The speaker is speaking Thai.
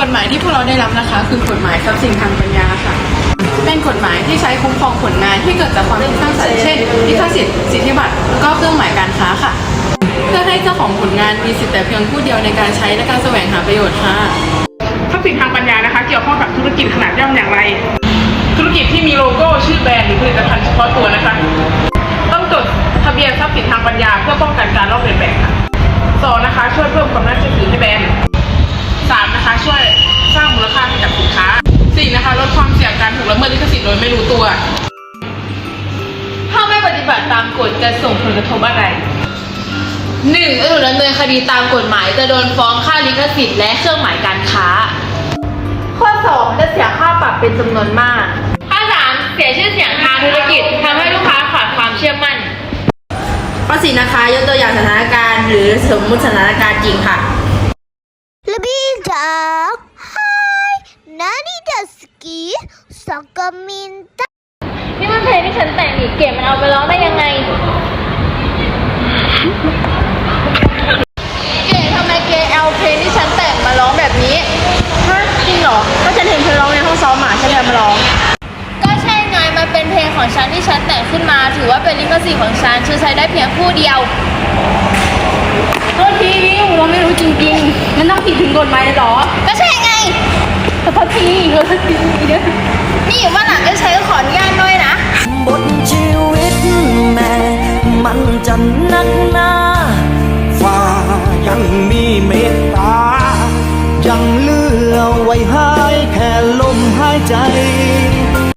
กฎหมายที่พวกเราได้รับนะคะ คือกฎหมายทรัพย์สินทางปัญญาค่ะ เป็นกฎหมายที่ใช้คุ้มครองผลงานที่เกิดจากความคิดสร้างสรรค์เช่นลิขสิทธิ์สิทธิบัตรแล้วก็เครื่องหมายการค้าค่ะ เพื่อให้เจ้าของผลงานมีสิทธิ์แต่เพียงผู้เดียวในการใช้และการแสวงหาประโยชน์ค่ะทรัพย์สินทางปัญญานะคะ เกี่ยวข้องกับธุรกิจขนาดย่อมอย่างไร ธุรกิจที่มีโลโก้ชื่อแบรนด์หรือผลิตภัณฑ์เฉพาะตัวนะคะ ต้องจดทะเบียนทรัพย์สินทางปัญญา เพื่อป้องกันการลอกเลียนแบบค่ะสองนะคะ ช่วยเพิ่มความน่าเชื่อถือามกฎจะส่งผลกระทบอะไร หนึ่งก็ถูกดำเนินคดีตามกฎหมายจะโดนฟ้องค่าลิขสิทธิ์และเครื่องหมายการค้า ข้อ 2 จะเสียค่าปรับเป็นจำนวนมาก ข้อ 3 เสียชื่อเสียงทางธุรกิจทำให้ลูกค้าขาดความเชื่อมั่น ข้อสี่นะคะ ยกตัวอย่างสถานการณ์หรือสมมุติสถานการณ์จริงค่ะ ルビーちゃんはい何ですきサカミンだ นี่มันเพลงที่ฉันแต่งอีกเก็บมันเอาไปร้องได้ยังไง เห็นเธอร้องในห้องซ้อมหมาฉันเลยเอามาร้อง ก็ใช่ไงมันเป็นเพลงของฉันที่ฉันแต่งขึ้นมา ถือว่าเป็นลิขสิทธิ์ของฉันฉันใช้ได้เพียงผู้เดียวโทษทีเราไม่รู้จริงๆมันต้องผิดถึงกฎหมายเลยเหรอก็ใช่ไงขอโทษทีขอโทษทีเด้อนี่อยู่ว่าหลังก็ใช้ขออนุญาตด้วยนะ บทชีวิตแม่มันจะนักหนาฟ้ายังมีเมตตา ยังเหลือไว้ให้แค่ลมหาย ใจ